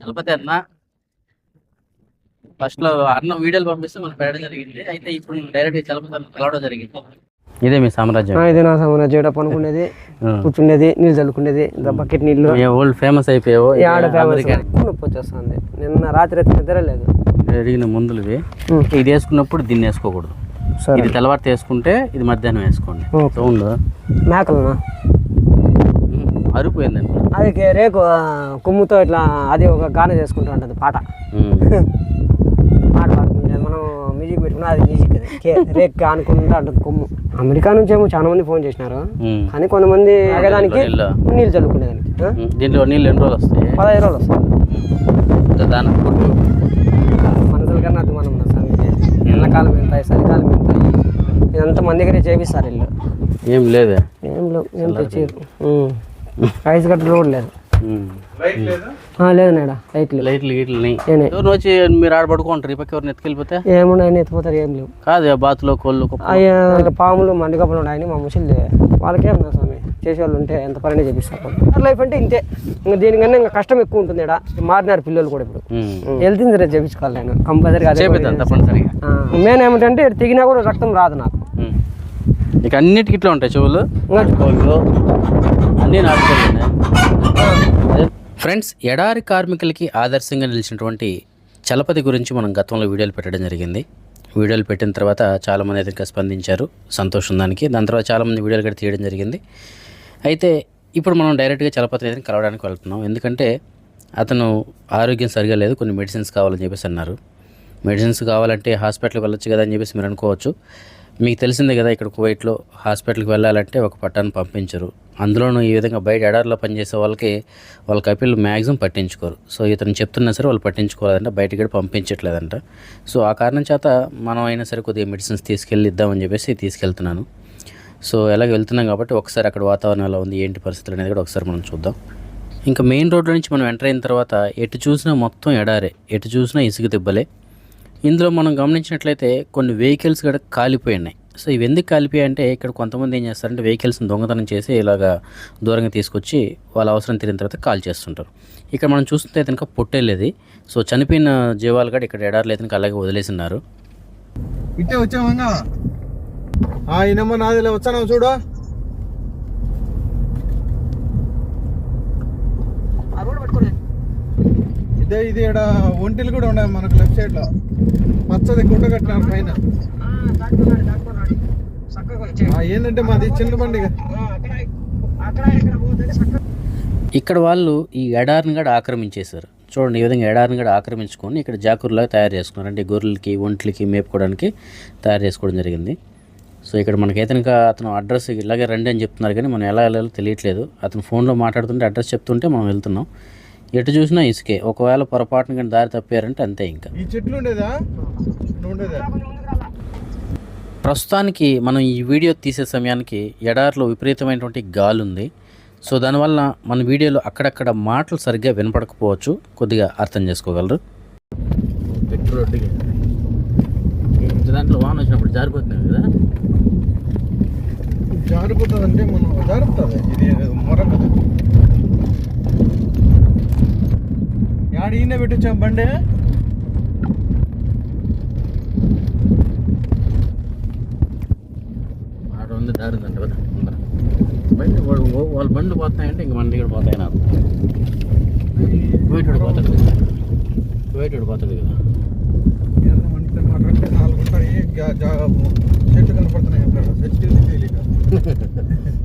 చలపతి అన్న. ఫస్ట్లో అన్న వీడియోలు పంపిస్తే మనం పెట్టడం జరిగింది. అయితే ఇప్పుడు డైరెక్ట్ చలపతి అన్న కలవడం జరిగింది. ఇదే మీ సామ్రాజ్యం. ఇదే నా సామాన్ పనుకునేది కూర్చుండేది నీళ్ళు చల్లుకునేది బకెట్ నీళ్ళు. ఓల్డ్ ఫేమస్ అయిపోయావు నొప్పి వచ్చేస్తుంది. నిన్న రాత్రి అయితే నిద్ర లేదు. అడిగిన మందులువి. ఉం. ఇది వేసుకున్నప్పుడు దీన్ని వేసుకోకూడదు. సరే. ఇది తెల్లవారితే వేసుకుంటే ఇది మధ్యాహ్నం వేసుకోండి. సౌండ్ మేకలనా? అరుపు ఏందండి అది రేకు కొమ్ముతో ఇట్లా అది ఒక గాన చేసుకుంటూ ఉంటుంది పాట. పాట పాడుతుంది మనం మ్యూజిక్ పెట్టుకున్నా అది మ్యూజిక్ అది. రేక్ అనుకుంటా ఉంటుంది కొమ్ము. అమెరికా నుంచి ఏమో చాలా మంది ఫోన్ చేసినారు. కానీ కొంతమంది తాగేదానికి నీళ్ళు. చల్లుకునేదానికి? దీంట్లో నీళ్ళు ఎన్ని రోజులు వస్తాయి? పదహైదు రోజులు వస్తుంది దాని ఫుడ్ మనుషుల కన్నా అది మనం ఎండాకాలం ఎంత చలికాలం ఎంత ఇదంతా మన దగ్గరే చేపిస్తారు ఇల్లు. ఏం లేదే. ఏం లేవు ఏం తెచ్చారు ఐస్ గట్ట రోడ్ లేదు. ఆ, లేదు నేడా లైట్లు లైట్లు గీట్లు. ఎవరిని వచ్చి మీరు ఆడ పడుకుంటారు ఈ పక్క ఎవరిని ఎత్తుకెళ్ళిపోతే? ఏమున్నాయని ఎత్తిపోతారు ఏం లేవు. కాదు బాతులో కోళ్ళు అయ్యా పాములు మండికప్పులు ఉన్నాయని మా ముసలి వాళ్ళకేం నా స్వామి. చేసేవాళ్ళు ఉంటే ఎంత పని చేపిస్తారు. లైఫ్ అంటే ఇంతే. ఇంకా దీనికన్నా ఇంకా కష్టం ఎక్కువ ఉంటుంది ఇక్కడ మారినారు పిల్లలు కూడా ఇప్పుడు. హెల్త్ ఇన్సూరెన్స్ చేయించుకోవాలి నేను. కంపల్సరీగా మెయిన్ ఏమిటంటే తెగినా కూడా రక్తం రాదు నాకు. ఇక అన్నిటికి ఇట్లా ఉంటాయి చెవులు. ఇంకా కోళ్ళు అన్నీ నాటుకోండి ఫ్రెండ్స్ ఎడారి కార్మికులకి ఆదర్శంగా నిలిచినటువంటి చలపతి గురించి మనం గతంలో వీడియోలు పెట్టడం జరిగింది. వీడియోలు పెట్టిన తర్వాత చాలామంది అయితే ఇంకా స్పందించారు. సంతోషం దానికి. దాని తర్వాత చాలామంది వీడియోలు కూడా తీయడం జరిగింది. అయితే ఇప్పుడు మనం డైరెక్ట్గా చలపతిని అయితే కలవడానికి వెళ్తున్నాం. ఎందుకంటే అతను ఆరోగ్యం సరిగా లేదు. కొన్ని మెడిసిన్స్ కావాలని చెప్పేసి అన్నారు. మెడిసిన్స్ కావాలంటే హాస్పిటల్కి వెళ్ళొచ్చు కదా అని చెప్పేసి మీరు అనుకోవచ్చు. మీకు తెలిసిందే కదా ఇక్కడ కువైట్లో హాస్పిటల్కి వెళ్ళాలంటే ఒక పట్టాన్ని పంపించరు. అందులోనూ ఈ విధంగా బయట ఎడారిలో పనిచేసే వాళ్ళకి వాళ్ళ కపిల్ మ్యాక్సిమం పట్టించుకోరు. సో ఇతను చెప్తున్నా సరే వాళ్ళు పట్టించుకోలేదంట బయటికి కూడా పంపించట్లేదంట. సో ఆ కారణం చేత మనం అయినా సరే కొద్దిగా మెడిసిన్స్ తీసుకెళ్ళి ఇద్దామని చెప్పేసి తీసుకెళ్తున్నాను. సో ఎలాగ వెళ్తున్నాం కాబట్టి ఒకసారి అక్కడ వాతావరణం ఎలా ఉంది ఏంటి పరిస్థితులు అనేది కూడా ఒకసారి మనం చూద్దాం. ఇంకా మెయిన్ రోడ్లో నుంచి మనం ఎంటర్ అయిన తర్వాత ఎటు చూసినా మొత్తం ఎడారే ఎటు చూసినా ఇసుక దెబ్బలే ఇందులో మనం గమనించినట్లయితే కొన్ని వెహికల్స్ కూడా కాలిపోయి ఉన్నాయి సో ఇవి ఎందుకు కాలిపోయాయి అంటే ఇక్కడ కొంతమంది ఏం చేస్తారంటే వెహికల్స్ని దొంగతనం చేసి ఇలాగా దూరంగా తీసుకొచ్చి వాళ్ళ అవసరం తీరిన తర్వాత కాల్ చేస్తుంటారు. ఇక్కడ మనం చూస్తుంటే కనుక పొట్టేలేది సో చనిపోయిన జీవాలు కూడా ఇక్కడ ఎడారులు అయితే అలాగే వదిలేసినారు. ఇట్టే వచ్చామంగా ఆ ఇనమ్మ నాదిలో వచ్చాను చూడు? ఇదే ఇది ఇక్కడ ఒంటిలు కూడా ఉన్నాయి మనకు లెఫ్ట్ సైడ్లో. పచ్చది గుడ్డ కట్టినారు పైన. ఆ, ఏంటంటే మాది చిన్న బండి ఇక్కడ వాళ్ళు ఈ ఎడారిని కూడా ఆక్రమించేశారు. చూడండి ఈ విధంగా ఎడారిని కూడా ఆక్రమించుకొని ఇక్కడ జాకూర్లాగా తయారు చేసుకున్నారు. అంటే గొర్రెలకి ఒంట్లకి మేపుకోవడానికి తయారు చేసుకోవడం జరిగింది. సో ఇక్కడ మనకైతే ఇంకా అతను అడ్రస్ ఇలాగే రండి అని చెప్తున్నారు కానీ మనం ఎలా వెళ్ళాలో తెలియట్లేదు. అతను ఫోన్లో మాట్లాడుతుంటే అడ్రస్ చెప్తుంటే మనం వెళ్తున్నాం. ఎటు చూసినా ఇసుకే. ఒకవేళ పొరపాటున కానీ దారి తప్పారంటే అంతే ఇంకా. ఈ చెట్లు ఉండేదా? ఉండేదా? ప్రస్తుతానికి మనం ఈ వీడియో తీసే సమయానికి ఎడారిలో విపరీతమైనటువంటి గాలి ఉంది సో దానివల్ల మన వీడియోలో అక్కడక్కడ మాటలు సరిగ్గా వినపడకపోవచ్చు. కొద్దిగా అర్థం చేసుకోగలరు. దాంట్లో వాన వచ్చినప్పుడు జారిపోతున్నాయి కదా. జారిపోతుంది మనం జారుతుంది ఇది మొర కదా. యాడ ఈయన పెట్టొచ్చాం బండి. ఆడ ఉంది దారి ఉందంట కదా. బండి వాళ్ళ బండ్లు పోతాయంటే ఇంక మన దగ్గర పోతాయని అర్థం కువైట్ పోతాడు కదా. కువైట్ పోతాడు కదా. చెట్లు కనపడుతున్నాయి సెక్యూరిటీ తెలియక.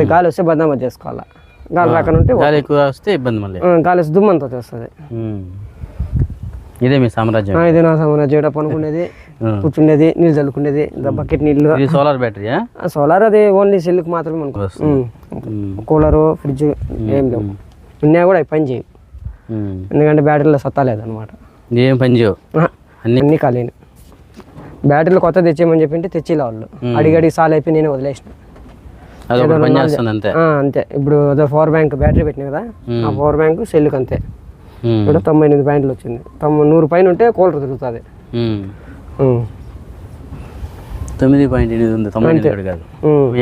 అది గాలి వస్తే బద్నామా చేసుకోవాలా? గాలి రాకుండా ఉంటే గాలి ఎక్కువ వస్తే ఇబ్బంది మళ్ళీ. గాలి వస్తే దుమ్మంతా వచ్చేస్తుంది ఉమ్. ఇదే మీ సామ్రాజ్యం. ఇది నా సమన చేయడ పనుకునేది. కూర్చుండేది నీళ్ళు చల్లుకునేది బకెట్ నీళ్ళు. సోలార్ బ్యాటరీయా సోలార్ అది ఓన్లీ సెల్కి మాత్రమే వస్తుంది. ఉమ్. కూలరు ఫ్రిడ్జ్ ఏం లేవు. ఉన్నా కూడా అవి పని చేయవు. ఎందుకంటే బ్యాటరీలో సత్తా లేదనమాట ఏం పని చేయవు. అన్ని అన్ని ఖాళీని. బ్యాటరీలు కొత్త తెచ్చేయమని చెప్పింటే తెచ్చిలే వాళ్ళు. అడిగి అడిగి సాల్ అయిపోయి నేను వదిలేసిన అది ఒకటి పని చేస్తుంది అంతే. ఇప్పుడు పవర్ బ్యాంక్ బ్యాటరీ పెట్టిన కదా ఆ పవర్ బ్యాంక్ సెల్కి అంతే. ఇప్పుడు తొంభై ఎనిమిది పాయింట్లు వచ్చింది. తొంభై నూరు పైన ఉంటే కూలర్ తిరుగుతుంది. తొమ్మిది పాయింట్ ఎనిమిది ఉంది తొంభై ఎనిమిది కాదు.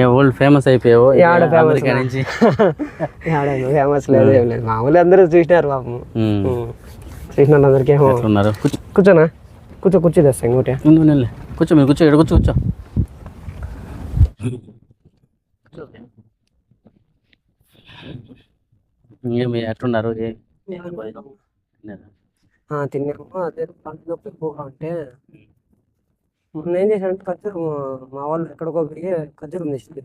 ఓల్డ్ ఫేమస్ అయిపోయావు అమెరికా నుంచి. ఫేమస్ లేదు ఏం లేదు. మామూలు అందరూ చూసినారు పాపం. ఉమ్. ఉమ్. చూసిన వాళ్ళందరికీ ఏమో ఎట్లున్నారు? కూర్చో. కూర్చోనా? కూర్చో కూర్చో తెస్తా ఇంకోటి. కూర్చో మీరు కూర్చో ఇక్కడ కూర్చో కూర్చో. ఏమి ఎట్లున్నారు? తిన్నాము. అదే పంట నొప్పి ఎక్కువగా ఉంటే మొన్న ఏం చేశానంటే ఖర్జూరం మా వాళ్ళు ఎక్కడికో పోయి ఖర్జూరం తెచ్చింది.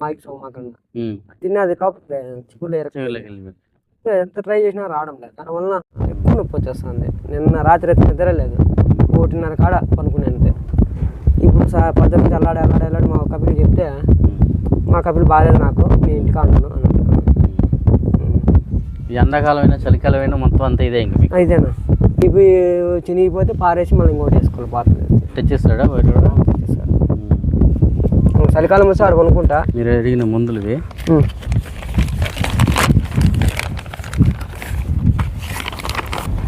మాకి సోమాకన్నా ఉమ్. తిన్నా అది లోపల చిక్కులు. ఎంత ట్రై చేసినా రావడం లేదు. దానివల్ల ఎక్కువ నొప్పి వచ్చేస్తుంది. నిన్న రాత్రి అయితే నిద్ర లేదు. ఒకటిన్నర కాడ పనుకునే అంతే. ఇప్పుడు సా పద్దెనిమిది అల్లాడి అల్లాడి అల్లాడి మా కపిల్ చెప్తే మా కపిల్ బాగాలేదు నాకు నేను ఇంటికి అంటాను అని ఎండాకాలం అయినా చలికాలం అయినా మొత్తం అంతా ఇదే ఇంక మీకు అయితేనా ఇవి చినిగిపోతే పారేసి మళ్ళీ ఇంకోటి వేసుకోవాలి పాత్ర తెచ్చిస్తాడా బయట. చలికాలం వస్తే ఆడు కొనుక్కుంటా మీరు అడిగిన మందులు ఇవి ఉమ్.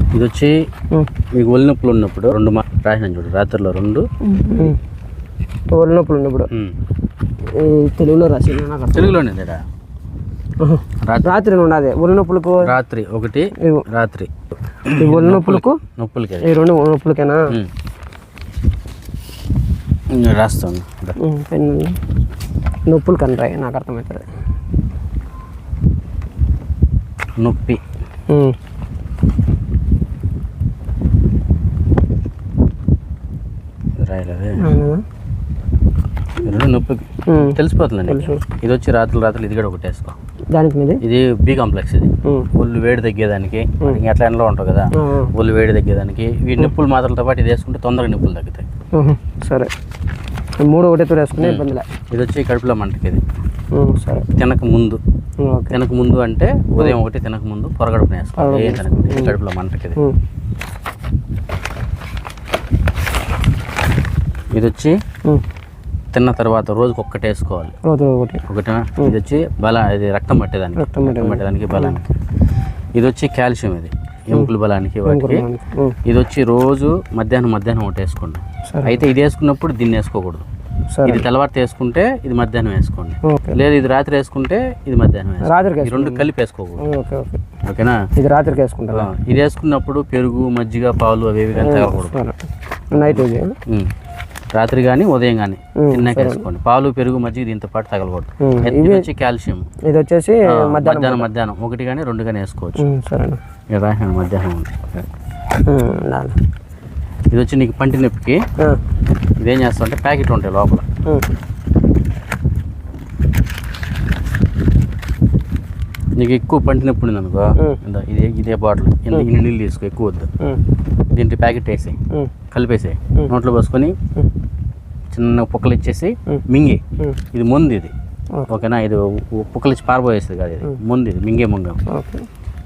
ఇది వచ్చి ఉమ్. మీకు ఒళ్ళు నొప్పులు ఉన్నప్పుడు రెండు మా రాసిన చూడు రాత్రిలో రెండు ఉమ్. ఒళ్ళు నొప్పులు ఉన్నప్పుడు ఉమ్. ఈ తెలుగులో రాసి నాకు అర్థం. తెలుగులోనే ఇదేడా? రాత్రి. ఉండదు ఒళ్ళు నొప్పులకు రాత్రి ఒకటి రాత్రి. ఒళ్ళు నొప్పులకు నొప్పులకి. ఈ రెండు నొప్పులకేనా? రాస్తాను. నొప్పులు కనరాయి నాకు అర్థమవుతుంది. నొప్పి. రాయలేదే? రెండు నొప్పికి ఉమ్. తెలిసిపోతుందండి. తెలుసు. ఇది వచ్చి రాత్రులు రాత్రులు ఇది కూడా ఒకటి వేసుకో. దానికి మీద? ఇది బి కాంప్లెక్స్ ఇది. ఒళ్ళు వేడి తగ్గేదానికి ఎట్లా ఎండలో ఉంటావు కదా. ఒళ్ళు వేడి తగ్గేదానికి ఈ నిప్పులు మాత్రలతో పాటు ఇది వేసుకుంటే తొందరగా నిప్పులు తగ్గుతాయి. సరే. మూడు ఒకటే వేసుకునే ఇబ్బందిలే. ఇది వచ్చి కడుపులో మంటకి ఇది. సరే. తినక ముందు. తినక ముందు అంటే ఉదయం ఒకటి తినక ముందు పొరగడుపున వేసుకోవాలి కడుపులో మంటకి ఇది. ఇది వచ్చి. తిన్న తర్వాత రోజుకి ఒక్కటి వేసుకోవాలి. రోజు ఒకటి. ఒకటి? ఇది వచ్చి బల ఇది రక్తం పట్టేదానికి. రక్తం పట్టేదానికి. బలానికి. ఇది వచ్చి కాల్షియం ఇది. ఎముకల బలానికి వాటికి. ఇది వచ్చి రోజు మధ్యాహ్నం మధ్యాహ్నం ఒకటి వేసుకోండి. అయితే ఇది వేసుకున్నప్పుడు దీన్ని వేసుకోకూడదు. ఇది తెల్లవారితే వేసుకుంటే ఇది మధ్యాహ్నం వేసుకోండి. లేదు ఇది రాత్రి వేసుకుంటే ఇది మధ్యాహ్నం వేసుకోండి. రాత్రికి రెండు కలిపి వేసుకోకూడదు. వేసుకుంటాం ఓకే ఓకే. ఓకేనా? ఇది రాత్రికి వేసుకుంటారా ఆ, ఇది వేసుకున్నప్పుడు పెరుగు మజ్జిగ పాలు అవి ఇవి కానీ నైట్. రాత్రి కానీ ఉదయం కానీ తిన్నాక వేసుకోండి. పాలు పెరుగు మజ్జిగ దీంతో పాటు తగలకూడదు. ఇది వచ్చి కాల్షియం. ఇది వచ్చేసి మధ్యాహ్నం మధ్యాహ్నం ఒకటి కానీ రెండు కానీ వేసుకోవచ్చు. రాసాను మధ్యాహ్నం. ఇది వచ్చి నీకు పంటి నొప్పికి ఇదేం చేస్తావు అంటే ప్యాకెట్ ఉంటాయి లోపల. నీకు ఎక్కువ పంటి నొప్పి ఉంది అనుకో. ఇందా ఇదే బాటిల్ ఇన్ని నీళ్ళు తీసుకో ఎక్కువ వద్దు. దీంట్లో ప్యాకెట్ వేసి కలిపేసేయి. ఉమ్. నోట్లో పోసుకొని చిన్న పుక్కలు ఇచ్చేసి. మింగి ఇది ముందు ఇది. ఓకే. ఓకేనా? ఇది పుక్కలు ఇచ్చి పారబోయేస్తుంది కాదు ఇది. ముందు ఇది మింగే ముంగం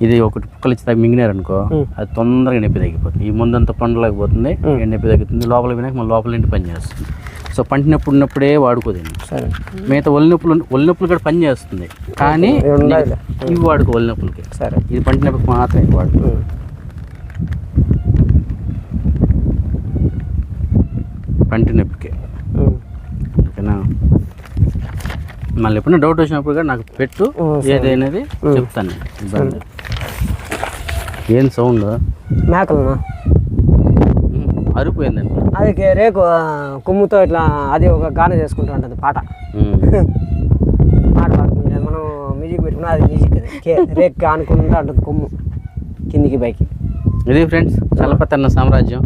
ఇది ఒకటి పుక్కలు ఇచ్చి మింగినారనుకో. అది తొందరగా నొప్పి తగ్గిపోతుంది. ఈ ముందంతా పండులేకపోతుంది ఉమ్. ఈ నొప్పి తగ్గుతుంది. లోపల వినాక మన లోపల నుండి పని చేస్తుంది. సో పంటి నొప్పి ఉన్నప్పుడే వాడుకో దీన్ని సరే. మిగతా ఒళ్ళు నొప్పులు ఒళ్ళు నొప్పులు కూడా పని చేస్తుంది. కానీ ఇవి వాడుకో ఒళ్ళు నొప్పులకి. సరే. ఇది పంటి నొప్పికి మాత్రం ఇది వాడుకో. పంటి నొప్పికి ఓకేనా? మళ్ళీ ఎప్పుడైనా డౌట్ వచ్చినప్పుడు కూడా నాకు పెట్టు. ఏదైనది చెప్తాను. ఇబ్బంది. ఏం సౌండ్ మేకలనా? అరుపు ఏందండి అది రేకు కొమ్ముతో ఇట్లా అది ఒక గాన చేసుకుంటూ ఉంటుంది పాట. పాట పాడుకుంటే మనం మ్యూజిక్ పెట్టుకున్నా అది మ్యూజిక్ రేక్ అనుకుంటా అంటుంది కొమ్ము కిందికి పైకి. ఇది ఫ్రెండ్స్ చలపతన్న సామ్రాజ్యం.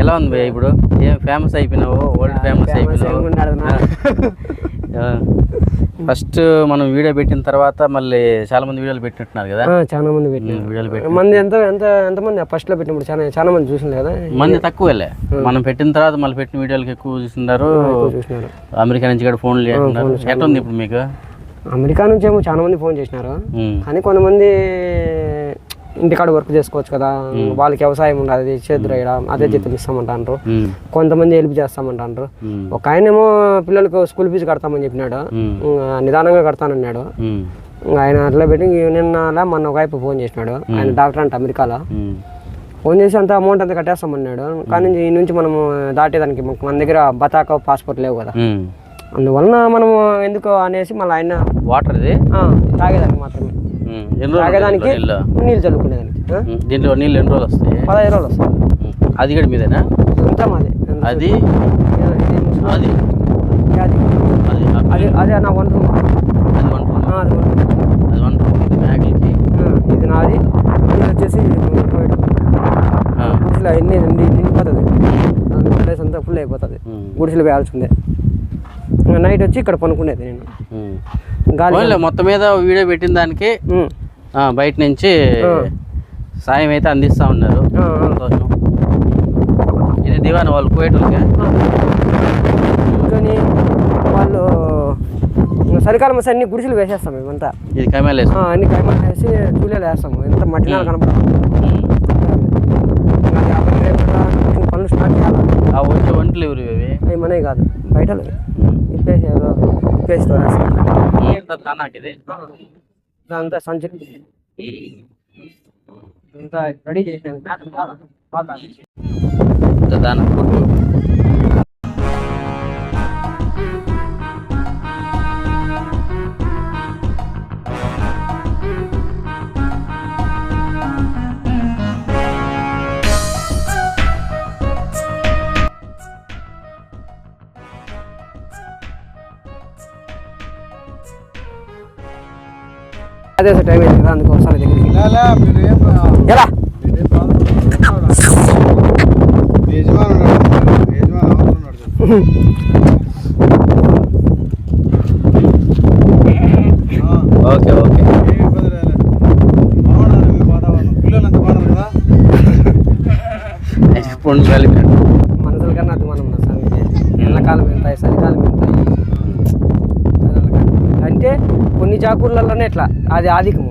ఎలా ఉంది భయ్య ఇప్పుడు? ఏం ఫేమస్ అయిపోయినావు? వరల్డ్ ఫేమస్ అయిపోయినావు? ఫస్ట్ మనం వీడియో పెట్టిన తర్వాత మళ్ళీ చాలా మంది వీడియోలు పెట్టినట్టున్నారు కదా? చాలా మంది పెట్టినారు. ఉమ్, వీడియోలు పెట్టి మంది ఎంత ఎంత ఎంతమంది ఫస్ట్లో పెట్టినప్పుడు చాలా చాలా మంది చూసింది కదా? మంది తక్కువలే. మనం పెట్టిన తర్వాత మళ్ళీ పెట్టిన వీడియోలకి ఎక్కువ చూస్తున్నారు అమెరికా నుంచి కూడా ఫోన్లు చేస్తున్నారు. ఎట్లా ఉంది ఇప్పుడు మీకు? అమెరికా నుంచి ఏమో చాలా మంది ఫోన్ చేసినారు. కానీ కొంతమంది ఇంటికాడ వర్క్ చేసుకోవచ్చు కదా. వాళ్ళకి వ్యవసాయం ఉండదు చేతులు వేయడం అదే జీతం ఇస్తామంటారు కొంతమంది హెల్ప్ చేస్తామంటారు ఒక ఆయనేమో పిల్లలకు స్కూల్ ఫీజు కడతామని చెప్పినాడు. నిదానంగా కడతానన్నాడు. ఆయన అట్లా పెట్టి నిన్న మొన్న ఒక వైపు ఫోన్ చేసినాడు. ఆయన డాక్టర్ అంట అమెరికాలో. ఫోన్ చేసి అంత అమౌంట్ అంతా కట్టేస్తామన్నాడు. కానీ ఈ నుంచి మనము దాటేదానికి మన మన దగ్గర బతాక పాస్పోర్ట్ లేవు కదా. అందువలన మనము ఎందుకు అనేసి మళ్ళీ ఆయన వాటర్ తాగేదానికి మాత్రమే. తాగేదానికి నీళ్ళు. చల్లుకునేదానికి దీంట్లో నీళ్ళు ఎన్ని రోజులు వస్తాయి? పదహైదు రోజులు వస్తాయి. అది కూడా మీదేనా? అంతా మాది అది? అది. అది. అది. నా వంట రూమ్. అది వన్ రూమ్. అది వన్ రూమ్. ఇది మ్యాగీకి ఇది నాది. ఇది వచ్చేసి గుడిసెలో నిండి నిండిపోతుంది ప్లేస్ అంతా ఫుల్ అయిపోతుంది. గుడిసెలు వేయాల్సిందే. నైట్ వచ్చి ఇక్కడ పనుకునేది నేను. గాలి మొత్తం మీద వీడియో పెట్టిన దానికి బయట నుంచి. సాయం అయితే అందిస్తా ఉన్నారు. సంతోషం. ఇది దివాన్ వాళ్ళు కువేటులకే కూర్చొని వాళ్ళు చలికాలం వస్తే అన్ని గుడిసెలు వేసేస్తాం మేమంతా. ఇది కమేలేసు ఆ, అన్ని కైమాలు వేసి చూలేలు వేస్తాము ఎంత రేపు ఇంకా పనులు స్టార్ట్ చేయాలి. ఆ వచ్చే వంటలు ఎవరు ఇవి అవి మనవి కాదు బయట ఇప్పేసి ఎవరో అంతా సంచి అంతా రెడీ చేసినాను ఇంత అదే సార్ టైం అయింది. కదా అందుకు దగ్గరికి ఎలా? అవతల ఉన్నాడు చూడు. ఆ, ఓకే ఓకే ఏం ఇబ్బంది లేదు. బాగున్నారు మీ వాతావరణం పిల్లలు అంతా బాగున్నారు కదా పండు కలిపినట్టు మనుషుల కన్నా అది మనం సంగతి ఎండాకాలం ఎంత చలికాలం ఎంత అంటే కొన్ని జాకూర్లలోనే ఇట్లా అది ఆధికము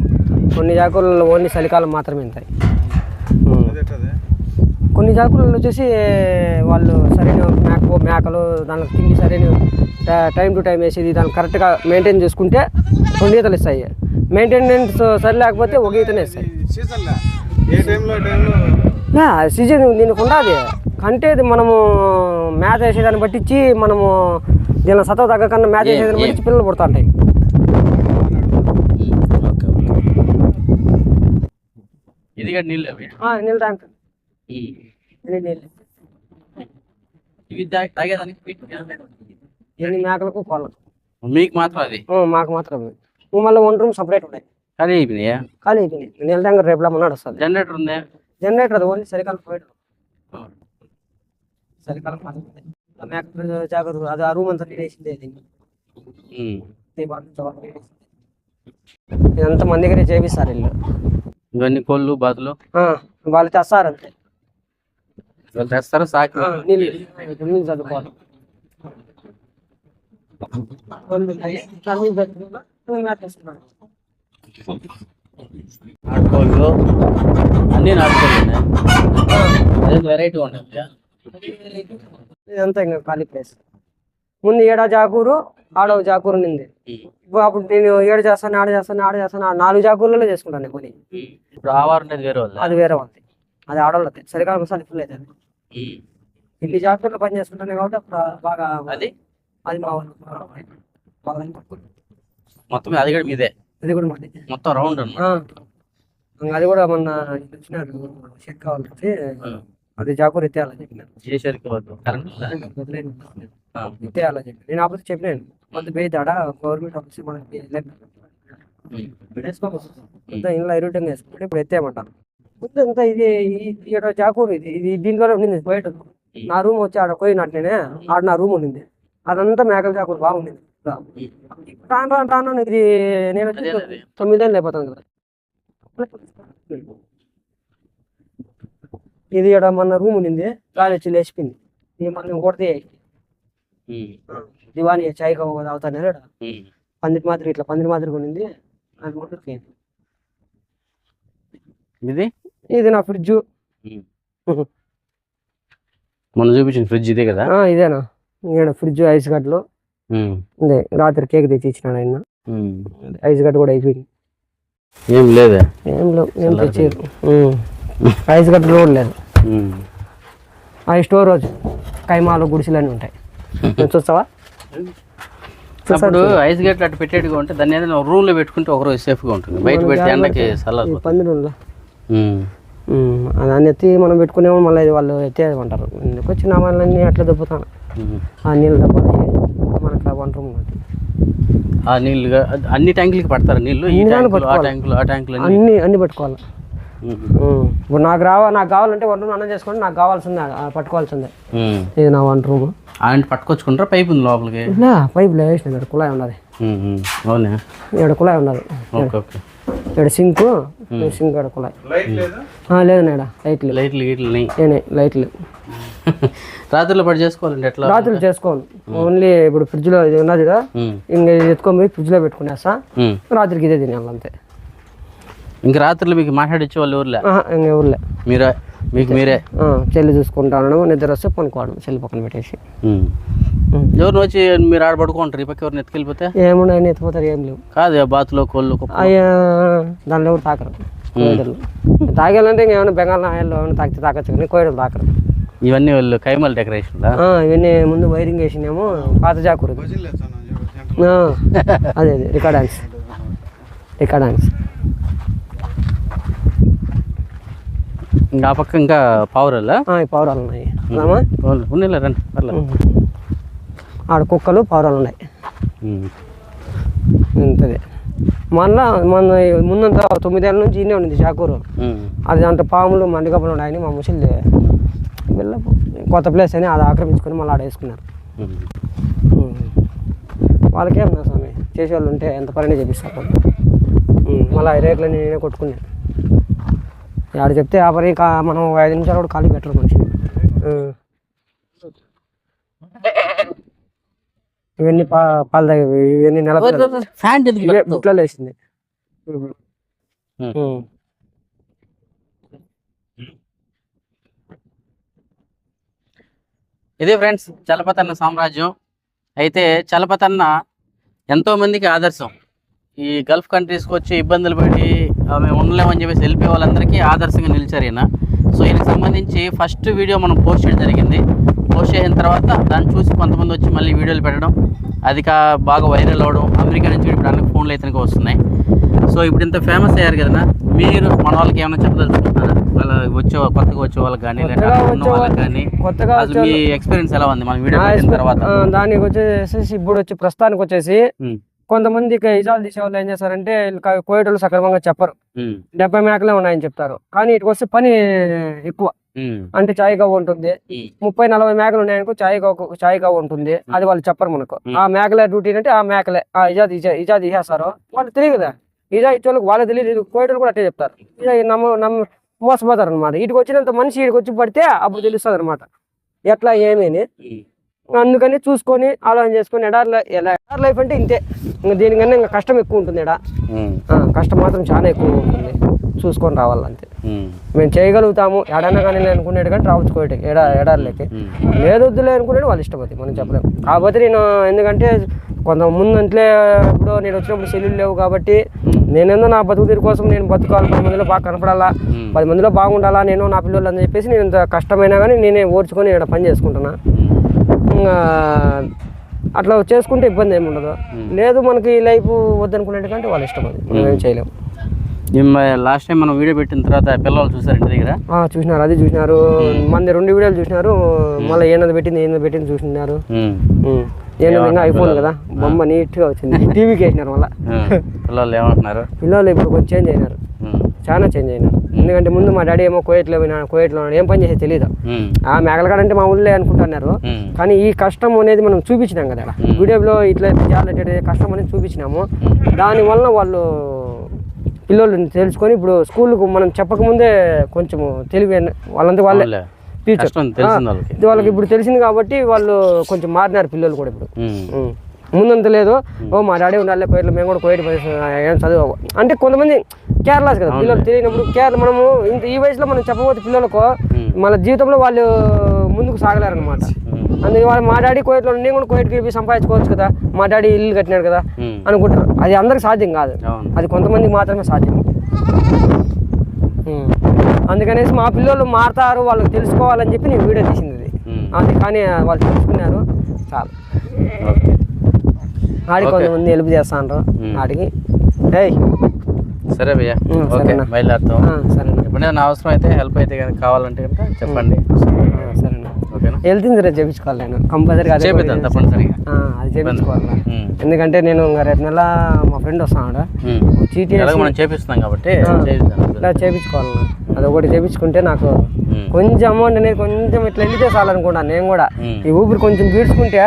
కొన్ని జాకూర్లలో ఓన్లీ చలికాలం మాత్రమే ఉంటాయి? కొన్ని జాకులలో వచ్చేసి వాళ్ళు సరైన మేక మేకలు దానికి తిండి సరైన ట- టైం టు వేసేది దాన్ని కరెక్ట్గా మెయింటైన్ చేసుకుంటే రెండు ఈతలు ఇస్తాయి. మెయింటెనెన్స్ సరి లేకపోతే ఒక ఈతనే ఇస్తాయి. సీజన్ దీనికి ఉండదు అంటే ఇది మనము మ్యాచ్ వేసేదాన్ని బట్టించి మనము దీనిలో సతవ తగ్గకన్నా మ్యాచ్ వేసేదాన్ని? బట్టి పిల్లలు పుడతాంటాయి. ఓకే ఇది కూడా నీళ్ళు నీళ్ళు ఇవి తాగేదానికి ఎన్ని మేకలకు కోళ్ళకు. మీకు మాత్రం అది? మాకు మాత్రమే మళ్ళీ వన్ రూమ్ సపరేట్ ఉన్నాయి ఖాళీ అయిపోయినాయా? ఖాళీ అయిపోయినాయి. నీళ్ళ ట్యాంక్ రేపు మొన్నాడు వస్తుంది జనరేటర్ ఉందా? జనరేటర్ అది ఓన్లీ చలికాలం పోయడం ఆ. మేక జాగ్రత్త అది ఆ రూమ్ అంతా అది. ఉమ్. ఇదంతా మన దగ్గరే చేపిస్తారు ఇల్లు. ఇవన్నీ కోళ్ళు బాతులు. ఆ, వాళ్ళు తెస్తారు అంతే వాళ్ళు తెస్తారు సాకి. చదువుకోవాలి. నాటుకోళ్ళు. అన్నీ నాటుకోళ్ళు వెరైటీ ఉంటుంది ఇదంతా ఇంకా ఖాళీ ప్లేస్ ముందు ఏడా జాకూరు ఆడవ జాకూరు నింది ఇప్పుడు అప్పుడు నేను ఏడు చేస్తాను ఆడ చేస్తాను ఆడ చేస్తాను నాలుగు జాకూర్లలో చేసుకుంటాను కొని ఇప్పుడు ఆవారు అనేది వేరే అది వేరే వాళ్ళది. అది ఆడవాళ్ళది. సరికాలం మసాలా ఫుల్ అవుతుంది ఇన్ని జాకూర్లో పని చేసుకుంటాను కాబట్టి అప్పుడు బాగా అది? అది మా వాళ్ళు. మొత్తం అది కూడా మీదే? ఇది కూడా మాది. మొత్తం రౌండ్ అది కూడా మొన్న ఇచ్చినారు చెక్ కావాలంటే అది జాకూర్ ఎత్తేయాలని చెప్పినారు చేసేసరికి వద్దు కరెంట్ ఉందా? వదిలేయండి. ఆ. ఎత్తేయాలని చెప్పి నేను ఆఫీస్ చెప్పినాను కొంత పోయితాడా గవర్నమెంట్ ఆఫీస్ మనకి. అంతా ఇంట్లో ఇరుటంగా వేసుకుంటే ఇప్పుడు ఎత్తేయమంట ముందు అంతా ఇది ఇక్కడ చాకూరు ఇది ఇది దీంట్లోనే ఉండింది బయట నా రూమ్ వచ్చి ఆడ పోయినట్లేనే ఆడ నా రూమ్ ఉండింది అదంతా మేకల చాకూరు బాగుండింది రాను రాను రాను ఇది నేను. తొమ్మిదేళ్ళు అయిపోతాను కదా ఇది ఇక్కడ మన రూమ్ ఉండింది గాలి వచ్చి లేచిపోయింది. ఇది మనం కొడితే దివాణి చాయ్ కవ్వ తాగుతానే పందిరి మాదిరి ఇట్లా పందిరి మాదిరిగా ఉండింది అది ఇది? ఇది నా ఫ్రిడ్జ్. మొన్న చూపించిన ఫ్రిడ్జ్ ఇదే కదా? ఇదేనా? ఇక్కడ ఫ్రిడ్జ్ ఐస్ గడ్డలు ఉమ్. ఇదే రాత్రి కేక్ తెచ్చి ఇచ్చినాడు ఆయన. ఐస్ గడ్డ కూడా అయిపోయింది. ఏం లేదా? ఏం లేవు ఏం తెచ్చారు. ఐస్ గడ్డలు కూడా లేదు. ఆ స్టోరేజ్ కైమాలు గుడిసెలు అన్నీ ఉంటాయి. చూస్తావా? అప్పుడు ఐస్ గేట్లు అట్టు పెట్టేట్టుగా ఉంటే దాన్ని ఏదైనా రూమ్లో పెట్టుకుంటే ఒకరోజు సేఫ్గా ఉంటుంది. బయట పెడితే ఎండకి చల్లదు పందిరి ఉందా దాన్ని ఎత్తి మనం పెట్టుకునేమో మళ్ళీ వాళ్ళు ఎత్తేయమంటారు ఎందుకు వచ్చిన వాళ్ళని అట్లా దొబ్బుతాను? ఆ నీళ్ళు డబ్బాలు మనకు రూమ్ ఆ నీళ్ళు అన్ని ట్యాంకులకి పడతారు నీళ్ళు ఈ ట్యాంకులు ఆ ట్యాంకులు ఆ ట్యాంకులు అన్ని అన్ని పట్టుకోవాలి. ఇప్పుడు నాకు రావా నాకు కావాలంటే వంట రూమ్ అన్నం చేసుకోండి నాకు కావాల్సిందే పట్టుకోవాల్సిందే. ఇది నా వంట రూమ్ ఆయన పట్టుకొచ్చుకుంటారా? పైప్ ఉంది లోపలికి? పైపులో వేసిన ఇక్కడ కుళాయి ఉన్నది. అవునా? ఇక్కడ కుళాయి ఉన్నది. Okay okay. ఇక్కడ సింక్ సింక్ ఇక్కడ కుళాయి. లైట్ లేదా? ఆ, లేదు నేడ లైట్లు. లైట్లు గీట్లు నేనే లైట్లు. రాత్రిలో పడి చేసుకోవాలండి ఎట్లా? రాత్రులు చేసుకోను ఓన్లీ ఇప్పుడు ఫ్రిడ్జ్లో ఇది ఉన్నది కదా. ఇంక ఎత్తుకొని పోయి ఫ్రిడ్జ్లో పెట్టుకునేస్తా. రాత్రికి ఇదే తినాలి అంతే. ఇంక రాత్రులు మీకు మాట్లాడిచ్చే వాళ్ళు ఊర్లే ఇంక ఊర్లే మీరే? మీకు మీరే? ఆ, చెల్లి చూసుకుంటాను నిద్ర వస్తే పనుకోవడం చెల్లి పక్కన పెట్టేసి. ఎవరిని వచ్చి మీరు ఆడ పడుకుంటారు ఈ పక్క ఎవరిని ఎత్తుకెళ్ళిపోతే? ఏముండే ఆయన ఎత్తిపోతారు ఏం లేవు. కాదు బాతులో కోళ్ళు అయ్యా దానిలో ఎవరు తాకరు? తాగాలంటే ఇంకేమైనా బెంగాల్ నాయల్లో ఏమైనా తాకితే తాకచ్చు కానీ కోయడలు తాకరు. ఇవన్నీ వాళ్ళు కైమల్ డెకరేషన్ ఆ, ఇవన్నీ ముందు వైరింగ్ వేసినేమో పాత జాకూరు అదే అదే రికార్డ్ డాన్స్. Record dance. ఇంకా ఆ పక్క ఇంకా పావురాలా? ఈ పౌరాలు ఉన్నాయి. రామా? ఉన్నిలే రండి పర్లేదు. ఆడ కుక్కలు పౌరాలు ఉన్నాయి. ఇంతదే. మళ్ళా మన ముందంతా తొమ్మిదేళ్ళ నుంచి ఇన్నే ఉండింది చాకూరు. అది దాంట్లో పాములు మండిగప్పలు ఉన్నాయని మా ముసలి వెళ్ళ కొత్త ప్లేస్ అని అది ఆక్రమించుకొని మళ్ళీ ఆడ వేసుకున్నారు. ఉమ్. ఉమ్. వాళ్ళకేం నా స్వామి? చేసేవాళ్ళు ఉంటే ఎంత పని చేపిస్తారు. మళ్ళీ రేట్లన్నీ నేనే కొట్టుకున్నాను ఆడ చెప్తే ఆ పని మనం ఐదు నిమిషాలు కూడా ఖాళీ పెట్టరు మనిషిని. ఇవన్నీ పా పాల ఇవన్నీ నెల? బుట్లలో వేసింది. ఇదే ఫ్రెండ్స్ చలపతన్న సామ్రాజ్యం అయితే చలపతన్న ఎంతో మందికి ఆదర్శం ఈ గల్ఫ్ కంట్రీస్కి వచ్చి ఇబ్బందులు పడి మేము ఉండలేమని చెప్పేసి వెళ్ళిపోయే వాళ్ళందరికీ ఆదర్శంగా నిలిచారు ఈయన. సో ఈయనకి సంబంధించి ఫస్ట్ వీడియో మనం పోస్ట్ చేయడం జరిగింది. పోస్ట్ చేసిన తర్వాత దాన్ని చూసి కొంతమంది వచ్చి మళ్ళీ వీడియోలు పెట్టడం. అది కా బాగా వైరల్ అవ్వడం అమెరికా నుంచి ఇప్పుడు అన్ని ఫోన్లు అయితే వస్తున్నాయి. సో ఇప్పుడు ఇంత ఫేమస్ అయ్యారు కదా మీరు మన వాళ్ళకి ఏమైనా చెప్పదలుచుకుంటున్నారా? వాళ్ళ వచ్చే కొత్తగా వచ్చే వాళ్ళకి కానీ ఉన్న వాళ్ళకి కానీ కొత్తగా మీ ఎక్స్పీరియన్స్ ఎలా ఉంది? మన వీడియో తర్వాత. దానికి వచ్చేసి ఇప్పుడు వచ్చి ప్రస్తుతానికి వచ్చేసి కొంతమంది ఇజాలు తీసే వాళ్ళు ఏం చేస్తారంటే కోయటోళ్ళు సక్రమంగా చెప్పరు. డెబ్బై మేకలే ఉన్నాయని చెప్తారు. కానీ ఇటుకు వస్తే పని ఎక్కువ. అంటే చాయ్ గవ్వ ఉంటుంది. ముప్పై నలభై మేకలు ఉన్నాయనుకో చాయ్ గవ్వ చాయ్ గవ్వ ఉంటుంది. అది వాళ్ళు చెప్పరు మనకు. ఆ మేకలే డ్యూటీ అంటే ఆ మేకలే. ఆ ఇజాది ఇజా ఇజాది ఇసేస్తారు వాళ్ళు తెలియదు కదా. ఇజా ఇచ్చోళ్ళకి వాళ్ళకి తెలియదు. కోయటోళ్ళు కూడా అట్టే చెప్తారు. ఇజా నమ్మ నమ్మ మోసపోతారు అనమాట ఇటుకు వచ్చినంత మనిషి ఇటుకు వచ్చి పడితే అప్పుడు తెలుస్తుంది అనమాట ఎట్లా ఏమేని. అందుకని చూసుకొని ఆలోచన చేసుకొని ఎడారి లైఫ్ అంటే ఇంతే. ఇంకా దీనికన్నా ఇంకా కష్టం ఎక్కువ ఉంటుంది ఎడా. కష్టం మాత్రం చాలా ఎక్కువ ఉంటుంది. చూసుకొని రావాలంతే. మేము చేయగలుగుతాము. ఎడన్నా కానీ అనుకునేది కానీ రావచ్చు ఎడా ఎడారిలోకి. ఉమ్, లేదు వద్దులే అనుకునేది వాళ్ళు ఇష్టపడి మనం చెప్పలేము. కాకపోతే నేను ఎందుకంటే కొంత ముందంటే ఇప్పుడు నేను వచ్చినప్పుడు సెల్లులు లేవు కాబట్టి నేనేందో నా బతుకు తీరు కోసం నేను బతుకాలి. పది మందిలో బాగా కనపడాలా. పది మందిలో బాగుండాలా. నేను నా పిల్లలు అని చెప్పేసి నేను ఇంత కష్టమైనా కానీ నేనే ఓర్చుకొని ఇక్కడ పని చేసుకుంటున్నా. ఉమ్, ఇంకా అట్లా చేసుకుంటే ఇబ్బంది ఏమి ఉండదు. లేదు మనకి ఈ లైఫ్ వద్దనుకునేటికంటే వాళ్ళు ఇష్టం అది. మనం ఏం చేయలేము లాస్ట్ టైం మనం వీడియో పెట్టిన తర్వాత పిల్లలు చూసారు ఇంటి దగ్గర? చూసినారు అది చూసినారు. మంది రెండు వీడియోలు చూసినారు. మళ్ళీ ఏనది పెట్టింది ఏంది పెట్టింది చూసినారు. ఇంకా ఐఫోన్ కదా? బొమ్మ నీట్గా వచ్చింది. టీవీకి వేసినారు మళ్ళీ. పిల్లలు ఏమంటున్నారు? పిల్లలు ఇప్పుడు కొంచెం చేంజ్ అయినారు. చాలా చేంజ్ అయినారు. ఎందుకంటే ముందు మా డాడీ ఏమో కోయట్లో పోయినాడు కోయట్లో ఏం పని చేసేది తెలియదు. ఆ మేకలకాడ అంటే మా ఊళ్ళో అనుకుంటున్నారు. కానీ ఈ కష్టం అనేది మనం చూపించినాం కదా. వీడియోలో ఇట్లా ఇట్లా కష్టం అనేది చూపించినాము దానివల్ల వాళ్ళు పిల్లలు తెలుసుకొని ఇప్పుడు స్కూల్కు మనం చెప్పకముందే కొంచెం తెలివి వాళ్ళంతా వాళ్ళే. ఫ్యూచర్ వాళ్ళకి ఇప్పుడు తెలిసింది కాబట్టి వాళ్ళు కొంచెం మారినారు పిల్లలు కూడా ఇప్పుడు. ముందంత లేదు. ఓ మా డాడీ ఉండాలి కోయిట్లో మేము కూడా కోయిట్ ఏం చదువు అంటే కొంతమంది కేరళస్ కదా పిల్లలు తెలియనప్పుడు కేరళ మనము ఇంత ఈ వయసులో మనం చెప్పబోతే పిల్లలకు మన జీవితంలో వాళ్ళు ముందుకు సాగలేరనమాట. అందుకే వాళ్ళు మా డాడీ కోయిట్లో నేను కూడా కోయిట్కి వెళ్ళి సంపాదించుకోవచ్చు కదా మా డాడీ ఇల్లు కట్టినాడు కదా. అనుకుంటారు. అది అందరికి సాధ్యం కాదు. అది కొంతమందికి మాత్రమే సాధ్యం. అందుకనేసి మా పిల్లలు మారుతారు వాళ్ళకి తెలుసుకోవాలని చెప్పి నేను వీడియో తీసింది. అది కానీ వాళ్ళు తెలుసుకున్నారు చాలు. ఆడికి కొంతమంది హెల్ప్ చేస్తాను ఉమ్. ఆడికి. ఏయ్. సరే భయ్యా. ఓకే. బయలుదేరుతాం. ఆ, సరేనా. ఎప్పుడైనా అవసరం అయితే హెల్ప్ అయితే కనుక కావాలంటే కనుక చెప్పండి. సరేనా. ఓకేనా? హెల్త్ ఇన్సూరెన్స్ చేయించుకోవాలి నేను. కంపల్సరీగా అదే చేపిద్దాం తప్పనిసరిగా అది చేయించుకోవాలి. ఎందుకంటే నేను ఇంకా రేపు నెల మా ఫ్రెండ్ వస్తాడు. ఉమ్. చీటీ మనం చేపిస్తున్నాం కాబట్టి చేయించుకోవాలి అది ఒకటి చేయించుకుంటే నాకు. కొంచెం అమౌంట్ అనేది కొంచెం ఇట్లా వెళ్తే చాలనుకుంటాను నేను కూడా. ఈ ఊపిరి కొంచెం పీడ్చుకుంటే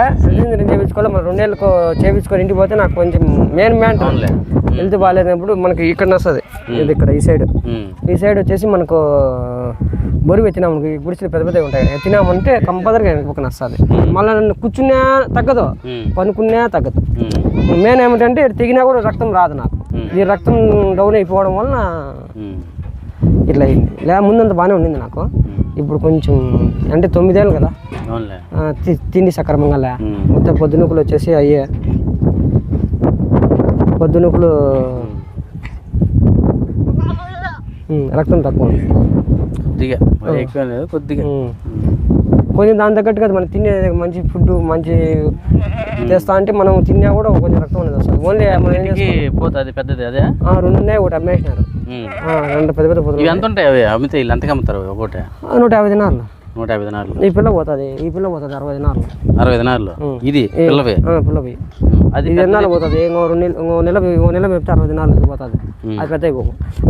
నేను చేయించుకోవాలి మన రెండేళ్ళకు చేయించుకొని ఇంటికి పోతే నాకు కొంచెం మెయిన్ మ్యాన్ అవునులే. హెల్త్ బాగాలేనప్పుడు మనకి ఇక్కడ వస్తుంది ఇది ఇక్కడ ఈ సైడ్. ఈ సైడ్ వచ్చేసి మనకు బరువు ఎత్తినాం మనకి గుడిసెలు పెద్ద పెద్దగా ఉంటాయి. ఎత్తినామంటే కంపల్సరీగా ఒక వస్తుంది మళ్ళీ నన్ను కూర్చున్నా తగ్గదు. పనుకున్నా తగ్గదు. మెయిన్ ఏమిటంటే తెగినా కూడా రక్తం రాదు నాకు. ఈ రక్తం డౌన్ అయిపోవడం వలన. ఇట్లా అయింది. లేదా ముందంత బాగానే ఉండింది నాకు. ఇప్పుడు కొంచెం అంటే తొమ్మిదేళ్ళు కదా? తిండి సక్రమంగా లే. మొత్తం పొద్దునుకులు వచ్చేసి అయ్యే పొద్దునుకులు రక్తం తక్కువ ఉంది. కొద్దిగా. మరి ఎక్కువ లేదు కొద్దిగా. కొంచెం దాని తగ్గట్టుగా మనం తినే మంచి ఫుడ్ మంచి తెస్తా అంటే మనం తిన్నా కూడా కొంచెం రక్తం అనేది వస్తుంది. ఓన్లీ మనం పోతుంది పెద్దది అదే? రెండు ఉన్నాయి ఒకటి అమ్మేసినారు. రెండు పెద్ద పెద్ద ఇవి ఎంత ఉంటాయి అవి? అమ్మితే వీళ్ళు ఎంతకు అమ్ముతారు ఒకటి? నూట యాభై దినాలు నూట యాభై దినాలు ఈ పిల్ల పోతుంది ఈ పిల్ల పోతుంది అరవై దినాలు అరవై దినాలు. ఇది పిల్లవే? పిల్ల పోయి ఉమ్. అది ఇది ఎన్నాళ్ళు పోతుంది ఇంకో రెండు ఇంకో నెల ఇంకో నెల మేపితే అరవై దినాలు పోతుంది. అది పెద్ద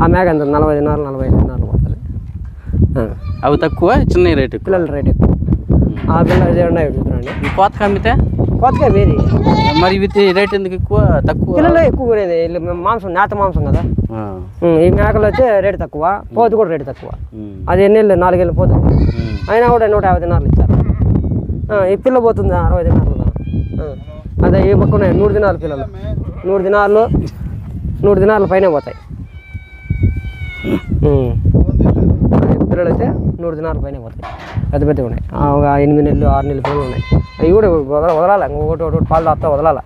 ఆ మేక ఎంత? నలభై దినాలు నలభై ఐదు దినాలు పోతుంది. అవి తక్కువ చిన్న రేట్ పిల్లల రేట్ ఎక్కువ. ఉన్నాయి ఈ కోతకు అమ్మితే? వేది మరి రేట్ ఎందుకు ఎక్కువ తక్కువ? పిల్లలు ఎక్కువ కొనేది మాంసం నేత మాంసం కదా. ఈ మేకలు వచ్చే రేటు తక్కువ పోతు కూడా రేటు తక్కువ. అది ఎన్నేళ్ళు నాలుగేళ్ళు పోతుంది. అయినా కూడా నూట యాభై దినాలు ఇచ్చారు. ఆ, ఈ పిల్ల పోతుంది? అరవై దినాలు అదే ఈ పక్క ఉన్నాయి నూరు దినాలు పిల్లలు. నూరు దినాలు నూరు దినాల పైన పోతాయి. పిల్లలు అయితే నూరు దినాల పైన పోతాయి. పెద్ద పెద్దగా ఉన్నాయి. ఒక ఎనిమిది నెలలు ఆరు నెలల పిల్లలు ఉన్నాయి. అవి కూడా వదల వదలాలి? ఇంకొకటి ఒకటి పాలు తాగుతా వదలాలి?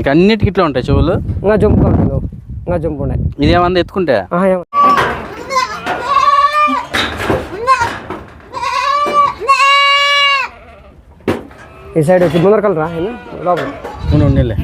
ఇక అన్నిటికి ఇట్లా ఉంటాయి చెవులు? ఇంకా జంపు ఉంటాయి. ఇంకా జంపు ఉన్నాయి. ఇదేమన్నా ఎత్తుకుంటే? ఈ సైడ్ వచ్చి ముందరకల్ రా ఏనా? లోపల. ఉండు ఉండేలే